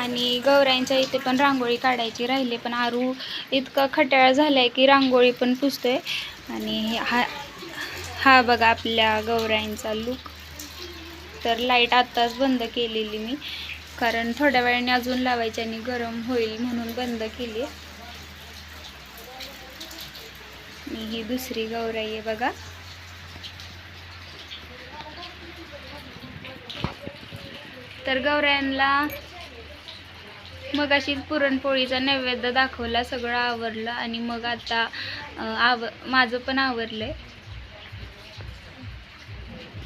आणि गौराईंच्या इथे पण रांगोळी काढायची राहिली पण आरू इतका खटाळ झाला आहे की रांगोळी पण पुसतोय. आणि हा हा बघा आपल्या गौराईंचा लुक तर लाइट आत्ताच बंद केलेली मी कारण थोड्या वेळाने अजून लावायची आणि गरम होईल म्हणून बंद केली. आणि ही दुसरी गौराई आहे बघा. तर गौऱ्यांना मग अशीच पुरणपोळीचा नैवेद्य दाखवला सगळं आवरलं आणि मग आता आव माझं पण आवरलंय.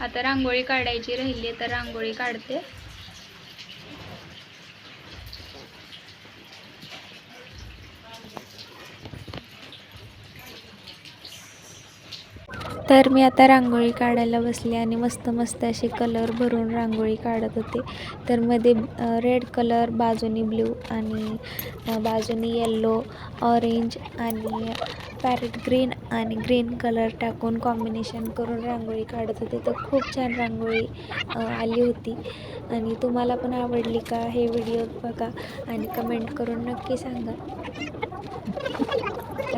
आता रांगोळी काढायची राहिली तर रांगोळी काढते. तर मी आता रांगोळी काढायला बसले आणि मस्त मस्त असे कलर भरून रांगोळी काढत होते. तर मध्ये रेड कलर बाजूनी ब्ल्यू आणि बाजूने बाजूनी येल्लो ऑरेंज आणि पॅरेट ग्रीन आणि ग्रीन कलर टाकून कॉम्बिनेशन करून रांगोळी काढत होते. तर खूप छान रांगोळी आली होती. आणि तुम्हाला पण आवडली का हे व्हिडिओ बघा आणि कमेंट करून नक्की सांगा.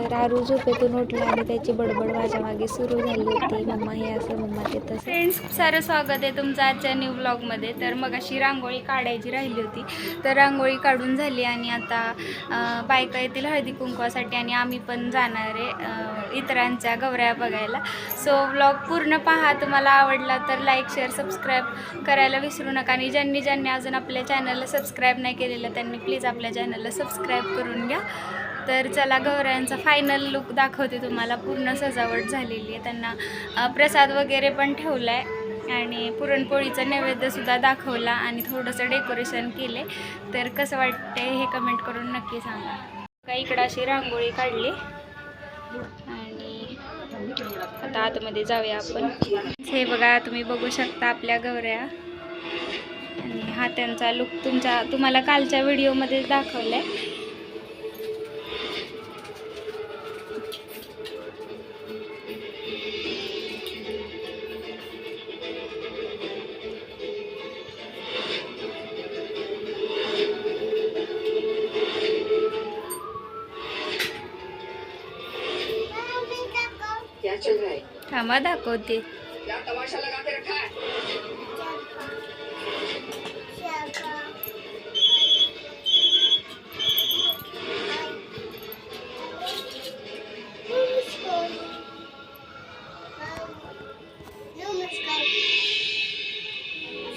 तर आरू झोपेतून उठला आणि त्याची बडबड माझ्या मागे सुरू झाली होती. मम्मा हे असं मम्मा ते तसं. फ्रेंड्स खूप सारं स्वागत आहे तुमचं आजच्या न्यू ब्लॉगमध्ये तर मग अशी रांगोळी काढायची राहिली होती. तर रांगोळी काढून झाली आणि आता बायका येतील हळदी कुंकवासाठी आणि आम्ही पण जाणार आहे. इतरांच्या गवऱ्या बघायला. सो ब्लॉग पूर्ण पहा. तुम्हाला आवडला तर लाईक शेअर सबस्क्राईब करायला विसरू नका. आणि ज्यांनी ज्यांनी अजून आपल्या चॅनलला सबस्क्राईब नाही केलेलं त्यांनी प्लीज आपल्या चॅनलला सबस्क्राईब करून घ्या. तर चला गौऱ्यांचा फायनल लुक दाखवते तुम्हाला. पूर्ण सजावट झालेली आहे. त्यांना प्रसाद वगैरे पण ठेवला आहे आणि पुरणपोळीचा नैवेद्यसुद्धा दाखवला आणि थोडंसं डेकोरेशन केले. तर कसं वाटते हे कमेंट करून नक्की सांगा. का इकडं अशी रांगोळी काढली. आणि आता आतमध्ये जाऊया आपण. हे बघा तुम्ही बघू शकता आपल्या गवऱ्या आणि हा त्यांचा लुक तुमच्या तुम्हाला कालच्या व्हिडिओमध्ये दाखवला आहे थांबा दाखवते. है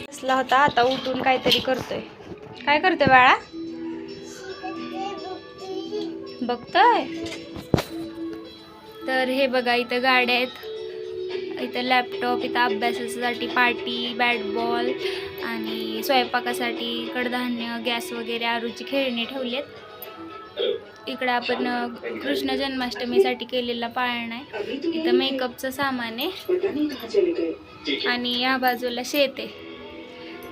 बसला होता आता उठून काहीतरी करतोय. काय करतोय बाळा? बघतोय? तर हे बघा इथं गाड्या आहेत. इथं लॅपटॉप इथं अभ्यासासाठी पाटी बॅट बॉल आणि स्वयंपाकासाठी कडधान्य गॅस वगैरे आरूची खेळणी ठेवली आहेत इकडं आपण कृष्ण जन्माष्टमीसाठी केलेला पाळणा आहे. इथं मेकअपचं सामान आहे. आणि या बाजूला शेत आहे.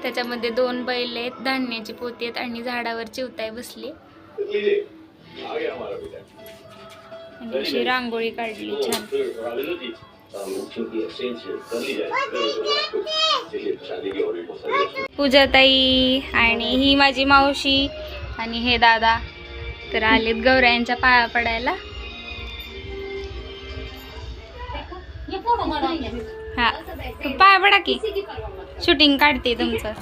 त्याच्यामध्ये दोन बैल आहेत धान्याची पोती आहेत आणि झाडावर चिवताय बसली. आणि अशी रांगोळी काढली छान. पूजाताई आणि ही माझी मावशी आणि हे दादा तर आलेत गौऱ्यांच्या पाया पडायला. हा पाया पडा की. शूटिंग काढते तुमचं.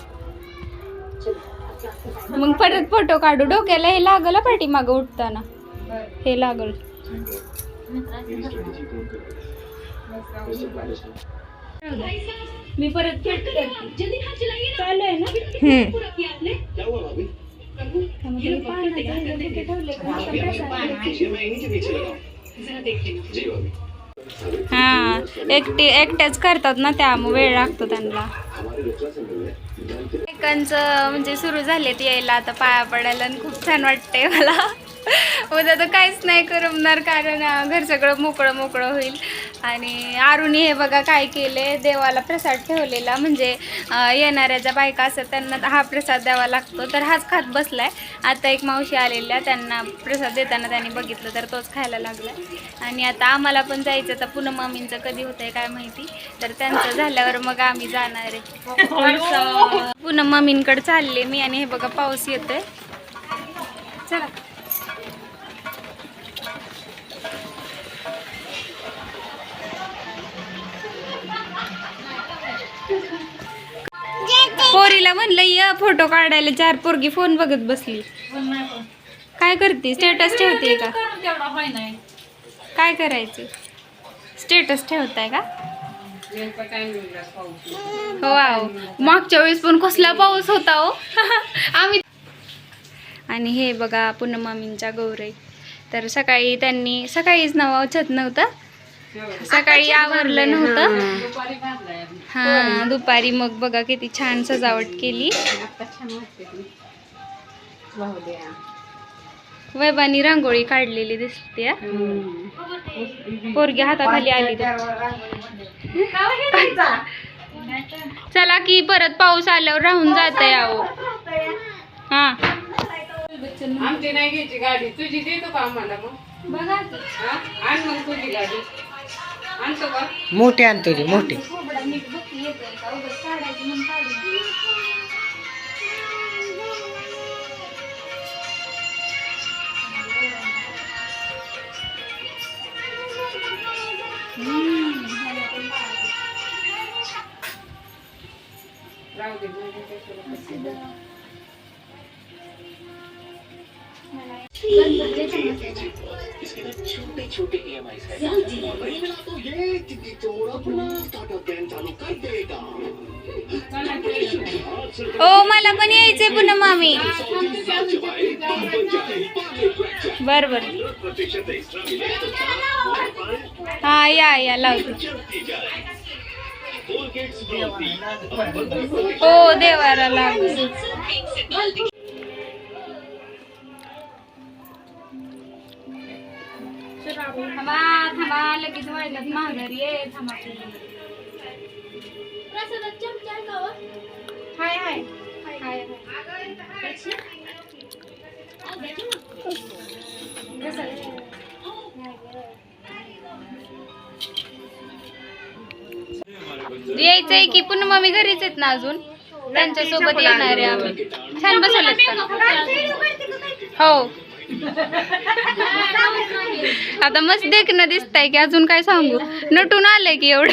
मग परत फोटो काढू. डोक्याला हे लागलं पाठी मागं उठताना. हे लागल. मी परत फिट करते. चालू आहे ना? त्यामध्ये हे एकटे एकट्याच करतात ना त्यामुळे वेळ लागतो त्यांना. एकांचं म्हणजे सुरू झालेत यायला आता पाया पडायला आणि खूप छान वाटतंय मला. उद्या तर काहीच नाही करमणार कारण घर सगळं मोकळं मोकळं होईल. आणि आरुणी हे बघा काय केले देवाला प्रसाद ठेवलेला. म्हणजे येणाऱ्या ज्या बायका असतात त्यांना हा प्रसाद द्यावा लागतो. तर हाच खात बसलाय. आता एक मावशी आलेल्या त्यांना प्रसाद देताना त्यांनी बघितलं तर तोच खायला लागला आणि आता आम्हाला पण जायचं तर पुन्हा मामींचं कधी होतंय काय माहिती? तर त्यांचं झाल्यावर मग आम्ही जाणार आहे. पुन्हा मामींकडे चालले मी आणि हे बघा पाऊस येतोय. चला. पोरीला म्हणलं ये फोटो काढायला चार पोरगी फोन बघत बसली. काय करते? स्टेटस ठेवते का? काय करायचं? स्टेटस ठेवताय का? हो आहो. मागच्या वेळेस पण कसला पाऊस होता हो. आम्ही आणि हे बघा पुन्हा मामींच्या गौराई तर सकाळी त्यांनी सकाळीच नाव छत नव्हतं. सकाळी आवरलं नव्हतं. हा. दुपारी मग बघा किती छान सजावट केली. वैबानी रांगोळी काढलेली दिसते. पोरगी हाताखाली आली चला की परत पाऊस आल्यावर राहून जात यावं हा. आमची नाही घ्यायची गाडी. तुझी देतो का आम्हाला मग. बघा. हा? आण मग तुझी गाडी. मोठी आण तुझी मोठी. खोबडा नीट म्हणजे छोटे छोटे ई एम आई ओ मला पण यायचंय पुन्हा मामी. बर बर. हा या या लावतो हो देवाला लागू थांबा थांबा लगेच वाढल्यात माघारी ये थांबा. हाय हाय. हाय. यायचंय की पुन्हा मम्मी घरीच आहेत ना अजून? त्यांच्यासोबत येणार आहे आम्ही. छान बसवलेत का? हो. आता मस्त देखणं दिसतंय की अजून काय सांगू? नटून आलंय की एवढं.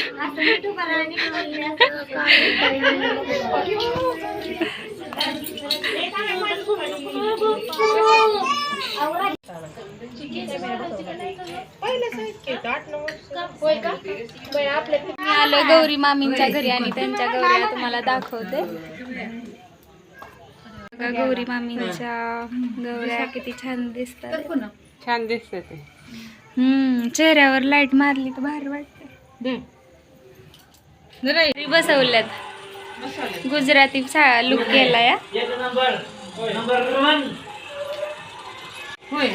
आलो गौरी मामींच्या घरी आणि त्यांच्या गौऱ्या तुम्हाला दाखवते. बघा गौरी मामींच्या गौऱ्या किती छान दिसतात. छान दिसते ते. हम्म चेहऱ्यावर लाइट मारली तर भारी वाटते. बसवल्यात. गुजराती लुक केला या होय.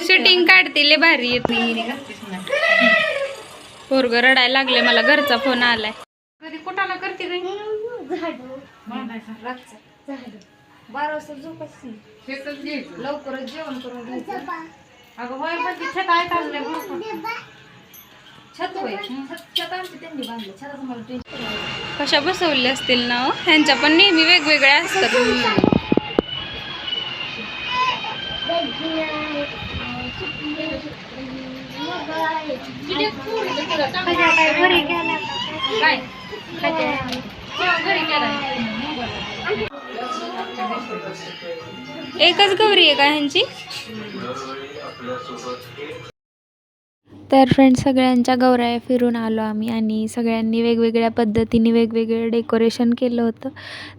शूटिंग काढते लय भारी येत नाही. पोरग रडायला लागले मला घरचा फोन आलाय. कधी कुठाला करते काय बारा वाजता लवकरच जेवण करून घ्यायचं. अगं होय पण ते छत असल्या बरोबर छत होय छत छत आमची त्यांनी बांधलं. छताचं मला कशा बसवल्या असतील ना हो? ह्यांच्या पण नेहमी वेगवेगळ्या असतात. एकच गौरी आहे का ह्यांची? तर फ्रेंड्स सगळ्यांच्या गौराया फिरून आलो आम्ही आणि सगळ्यांनी वेगवेगळ्या पद्धतीने वेगवेगळं डेकोरेशन केलं होतं.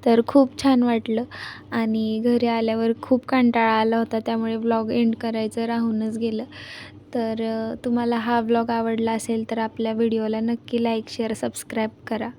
तर खूप छान वाटलं. आणि घरी आल्यावर खूप कंटाळा आला होता त्यामुळे ब्लॉग एंड करायचं राहूनच गेलं. तर तुम्हाला हा ब्लॉग आवडला असेल तर आपल्या व्हिडिओला नक्की लाईक शेअर सबस्क्राईब करा.